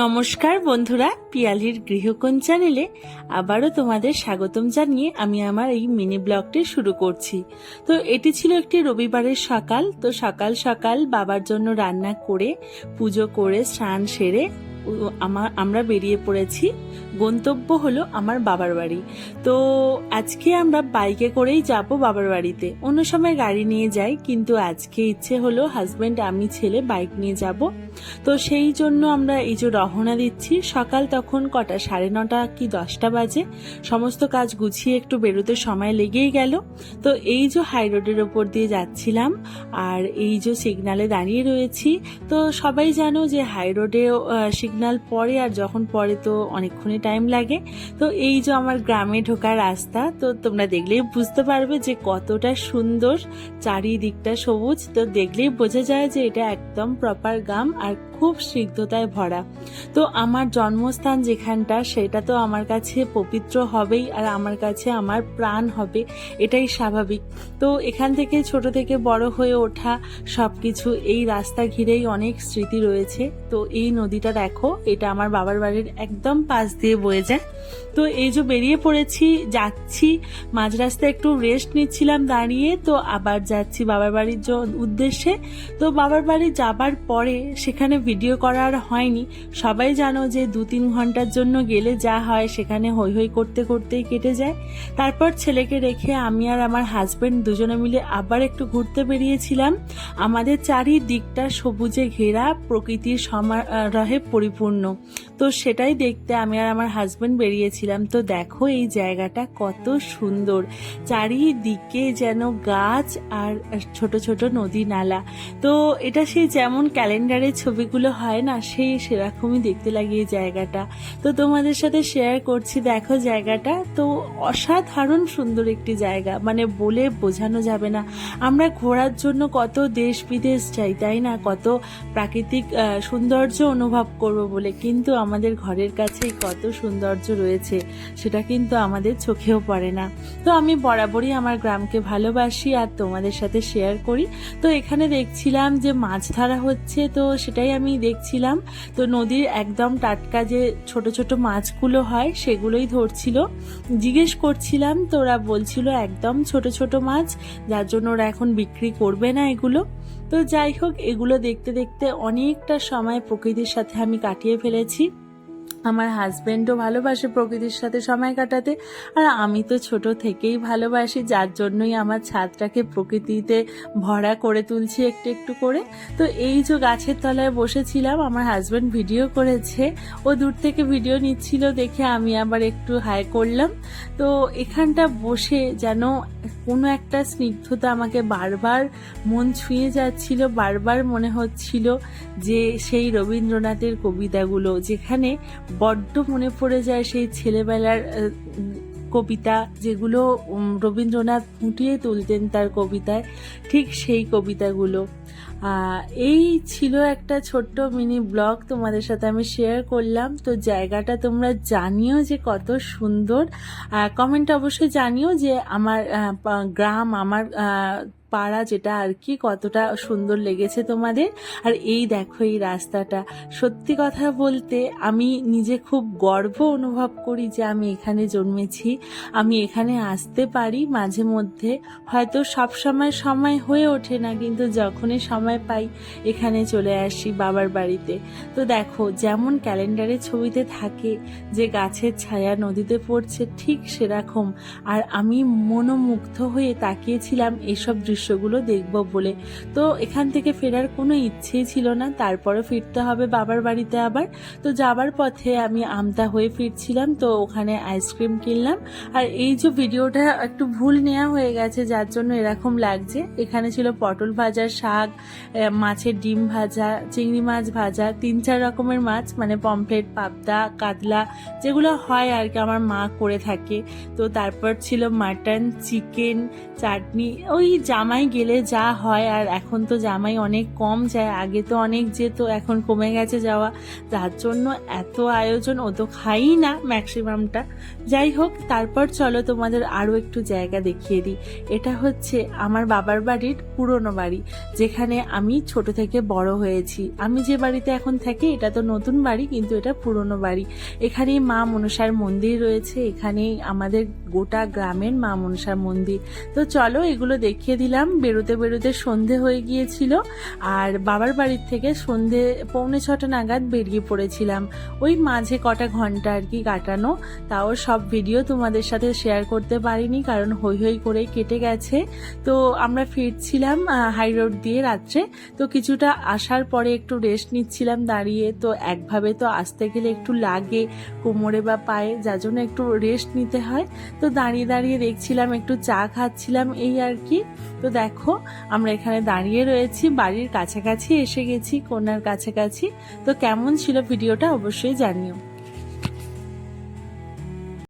নমস্কার বন্ধুরা, পিয়ালির গৃহকোণ চ্যানেলে আবারও তোমাদের স্বাগতম জানিয়ে আমি আমার এই মিনি ব্লগটি শুরু করছি। তো এটি ছিল একটি রবিবারের সকাল, তো সকাল সকাল বাবার জন্য রান্না করে, পুজো করে, স্নান সেরে আমার বেরিয়ে পড়েছি। গন্তব্য হলো আমার বাবার বাড়ি। তো আজকে আমরা বাইকে করেই যাব বাবার বাড়িতে। অন্য সময় গাড়ি নিয়ে যাই, কিন্তু আজকে ইচ্ছে হলো হাজব্যান্ড আমি, ছেলে বাইক নিয়ে যাব। তো সেই জন্য আমরা এই যে রহনা দিচ্ছি, সকাল তখন কটা? সাড়ে নটা কি দশটা বাজে? সমস্ত কাজ গুছিয়ে একটু বেরোতে সময় লেগেই গেল। তো এই যে হাই রোডের ওপর দিয়ে যাচ্ছিলাম, আর এই যে সিগনালে দাঁড়িয়ে রয়েছি, তো সবাই জানো যে হাই রোডে সিগনাল পরে আর যখন পরে তো অনেকক্ষণই টাইম লাগে। তো এই যে আমার গ্রামে ঢোকার রাস্তা, তো তোমরা দেখলেই বুঝতে পারবে যে কতটা সুন্দর চারিদিকটা সবুজ। তো দেখলেই বোঝা যায় যে এটা একদম প্রপার গ্রাম আর খুব স্নিগ্ধতায় ভরা। তো আমার জন্মস্থান যেখানটা, সেটা তো আমার কাছে পবিত্র হবেই আর আমার কাছে আমার প্রাণ হবে, এটাই স্বাভাবিক। তো এখান থেকে ছোট থেকে বড় হয়ে ওঠা সবকিছু, এই রাস্তা ঘিরেই অনেক স্মৃতি রয়েছে। তো এই নদীটা দেখো, এটা আমার বাবার বাড়ির একদম পাশ দিয়ে বয়ে যায়। তো এই যে বেরিয়ে পড়েছি, যাচ্ছি মাঝ রাস্তায় একটু রেস্ট নিচ্ছিলাম দাঁড়িয়ে, তো আবার যাচ্ছি বাবার বাড়ির উদ্দেশ্যে। তো বাবার বাড়ি যাবার পরে সেখানে ভিডিও করা আর হয়নি। সবাই জানো যে দু তিন ঘণ্টার জন্য গেলে যা হয় সেখানে হই হই করতে করতেই কেটে যায়। তারপর ছেলেকে রেখে আমি আর আমার হাজবেন্ড দুজনে মিলে আবার একটু ঘুরতে বেরিয়েছিলাম। আমাদের চারিদিকটা সবুজে ঘেরা, প্রকৃতির সমারোহে পরিপূর্ণ। তো সেটাই দেখতে আমি আর আমার হাজবেন্ড বেরিয়েছিলাম। তো দেখো এই জায়গাটা কত সুন্দর। চারিদিকে যেন গাছ আর ছোট ছোট নদী নালা। তো এটা সেই যেমন ক্যালেন্ডারের ছবিগুলো হয় না, সেই সেরকমই দেখতে লাগে এই জায়গাটা। তো তোমাদের সাথে শেয়ার করছি, দেখো জায়গাটা। তো অসাধারণ সুন্দর একটি জায়গা মানে বলে বোঝানো যাবে না। আমরা ঘোরার জন্য কত দেশ বিদেশ যাই, তাই না? কত প্রাকৃতিক সৌন্দর্য অনুভব করব বলে, কিন্তু আমাদের ঘরের কাছেই কত সৌন্দর্য রয়েছে, সেটা কিন্তু আমাদের চোখেও পড়ে না। তো আমি বরাবরই আমার গ্রামকে ভালোবাসি আর তোমাদের সাথে শেয়ার করি। তো এখানে দেখছিলাম যে মাছ ধরা হচ্ছে, তো সেটাই আমি দেখছিলাম, তো নদীর একদম টাটকা যে ছোট ছোট মাছগুলো হয়, সেগুলোই ধরছিল। জিজ্ঞেস করছিলাম, তো ওরা বলছিল একদম ছোট ছোট মাছ, যার জন্য ওরা এখন বিক্রি করবে না এগুলো। তো যাই হোক, এগুলো দেখতে দেখতে অনেকটা সময় প্রকৃতির সাথে আমি কাটিয়ে ফেলেছি। আমার হাজবেন্ডও ভালোবাসে প্রকৃতির সাথে সময় কাটাতে, আর আমি তো ছোট থেকেই ভালোবাসি, যার জন্যই আমার ছাদটাকে প্রকৃতিতে ভরা করে তুলছি একটু একটু করে। তো এই যে গাছের তলায় বসেছিলাম, আমার হাজবেন্ড ভিডিও করেছে, ও দূর থেকে ভিডিও নিচ্ছিল দেখে আমি আবার একটু হাই করলাম। তো এখানটা বসে যেন কোনো একটা স্নিগ্ধতা আমাকে বারবার মন ছুঁয়ে যাচ্ছিল, বারবার মনে হচ্ছিল যে সেই রবীন্দ্রনাথের কবিতাগুলো, যেখানে বড্ড মনে পড়ে যায় সেই ছেলেবেলার কবিতা যেগুলো রবীন্দ্রনাথ ফুটিয়ে তুলতেন তার কবিতায়, ঠিক সেই কবিতাগুলো। এই ছিল একটা ছোট্ট মিনি ব্লগ তোমাদের সাথে আমি শেয়ার করলাম। তো জায়গাটা তোমরা জানিও যে কত সুন্দর। কমেন্ট অবশ্যই জানিও যে আমার গ্রাম, আমার পাড়া যেটা আর কি, কতটা সুন্দর লেগেছে তোমাদের। আর এই দেখো, এই রাস্তাটা। সত্যি কথা বলতে আমি নিজে খুব গর্ব অনুভব করি যে আমি এখানে জন্মেছি। আমি এখানে আসতে পারি মাঝে মধ্যে। হয়তো সব সময় সময় হয়ে ওঠে না, কিন্তু যখনই সময় পাই। এখানে চলে আসি বাবার বাড়িতে। তো দেখো, যেমন ক্যালেন্ডারের ছবিতে থাকে যে গাছের ছায়া নদীতে পড়ছে ঠিক সেরকম। আর আমি মনোমুগ্ধ হয়ে তাকিয়েছিলাম এইসব দৃশ্যগুলো দেখব বলে। তো এখান থেকে ফেরার কোনো ইচ্ছেই ছিল না। তারপরে ফিরতে হবে বাবার বাড়িতে আবার। তো যাবার পথে আমি আমতা হয়ে ফিরছিলাম, তো ওখানে আইসক্রিম কিনলাম। আর এই যে ভিডিওটা একটু ভুল নেওয়া হয়ে গেছে, যার জন্য এরকম লাগছে। এখানে ছিল পটল ভাজা শাক মাছের ডিম ভাজা, চিংড়ি মাছ ভাজা, তিন চার রকমের মাছ মানে পমফ্লেট পাবদা, কাতলা, যেগুলো হয় আর কি আমার মা করে থাকে। তো তারপর ছিল মাটন, চিকেন, চাটনি, ওই জামাই গেলে যা হয় আর এখন তো জামাই অনেক কম যায়, আগে তো অনেক যেত, এখন কমে গেছে যাওয়া। যার জন্য এত আয়োজন, ও তো খাই না ম্যাক্সিমামটা যাই হোক, তারপর চলো তোমাদের আরও একটু জায়গা দেখিয়ে দিই। এটা হচ্ছে আমার বাবার বাড়ির পুরনো বাড়ি, যেখানে আমি ছোট থেকে বড় হয়েছি। আমি যে বাড়িতে এখন থাকি, এটা তো নতুন বাড়ি, কিন্তু এটা পুরনো বাড়ি। এখানেই মা মনসার মন্দির রয়েছে, এখানেই আমাদের গোটা গ্রামের মা মনসার মন্দির। তো চলো এগুলো দেখিয়ে দিলাম। বেরোতে বেরোতে সন্ধে হয়ে গিয়েছিল, আর বাবার বাড়ির থেকে সন্ধে পৌনে ছটা নাগাদ বেরিয়ে পড়েছিলাম। ওই মাঝে কটা ঘণ্টা আর কি কাটানো, তাও সব ভিডিও তোমাদের সাথে শেয়ার করতে পারিনি, কারণ হই হই করে কেটে গেছে। তো আমরা ফিরছিলাম হাই রোড দিয়ে রাত্রে তো কিছুটা আসার পরে একটু রেস্ট নিচ্ছিলাম দাঁড়িয়ে। তো একভাবে তো আসতে গেলে একটু লাগে কোমরে বা পায়ে, যার জন্য একটু রেস্ট নিতে হয়। তো দাঁড়িয়ে দাঁড়িয়ে দেখছিলাম, একটু চা খাচ্ছিলাম এই আর কি। তো দেখো, আমরা এখানে দাঁড়িয়ে রয়েছি, বাড়ির কাছাকাছি এসে গেছি, কোনার কাছাকাছি। তো কেমন ছিল ভিডিওটা অবশ্যই জানিও।